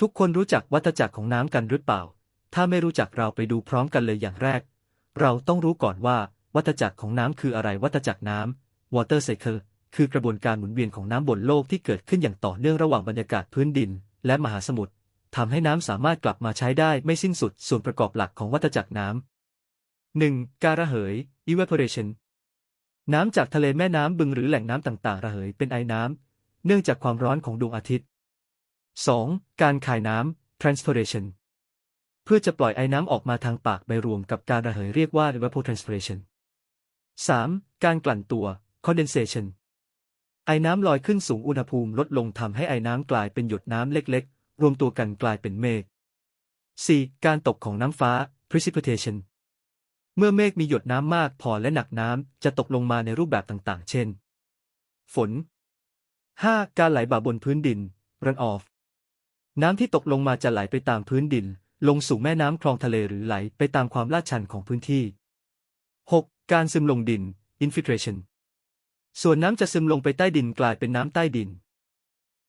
ทุกคนรู้จักวัฏจักรของน้ำกันหรือเปล่า ถ้าไม่รู้จักเราไปดูพร้อมกันเลยอย่างแรก เราต้องรู้ก่อนว่าวัฏจักรของน้ำคืออะไรวัฏจักรน้ำ water cycle คือกระบวนการหมุนเวียนของน้ำบนโลกที่เกิดขึ้นอย่างต่อเนื่องระหว่างบรรยากาศพื้นดิน และมหาสมุทรทำให้น้ำสามารถกลับมาใช้ได้ไม่สิ้นสุดส่วนประกอบหลักของวัฏจักรน้ำ 1. การระเหย evaporation น้ำจากทะเลแม่น้ำบึงหรือแหล่งน้ำต่างๆ ระเหยเป็นไอน้ำ เนื่องจากความร้อนของดวงอาทิตย์ 2. การคายน้ำ transpiration เพื่อจะปล่อยไอ้น้ำออกมาทางปากไปรวมกับการระเหยเรียกว่า evapotranspiration 3. การกลั่นตัว condensation ไอ้น้ำลอยขึ้นสูงอุณหภูมิลดลงทำให้ไอ้น้ำกลายเป็นหยดน้ำเล็กๆ รวมตัวกันกลายเป็นเมฆ 4. การตกของน้ำฟ้า precipitation เมื่อเมฆมีหยดน้ำมากพอและหนักน้ำจะตกลงมาในรูปแบบต่างๆ เช่น ฝน 5. การไหลบ่าบนพื้นดิน run off น้ำที่ตกลงมาจะไหลไปตามพื้นดิน ลงสู่แม่น้ำคลองทะเลหรือไหลไปตามความลาดชันของพื้นที่ 6. การซึมลงดิน infiltration ส่วนน้ำจะซึมลงไปใต้ดินกลายเป็นน้ำใต้ดิน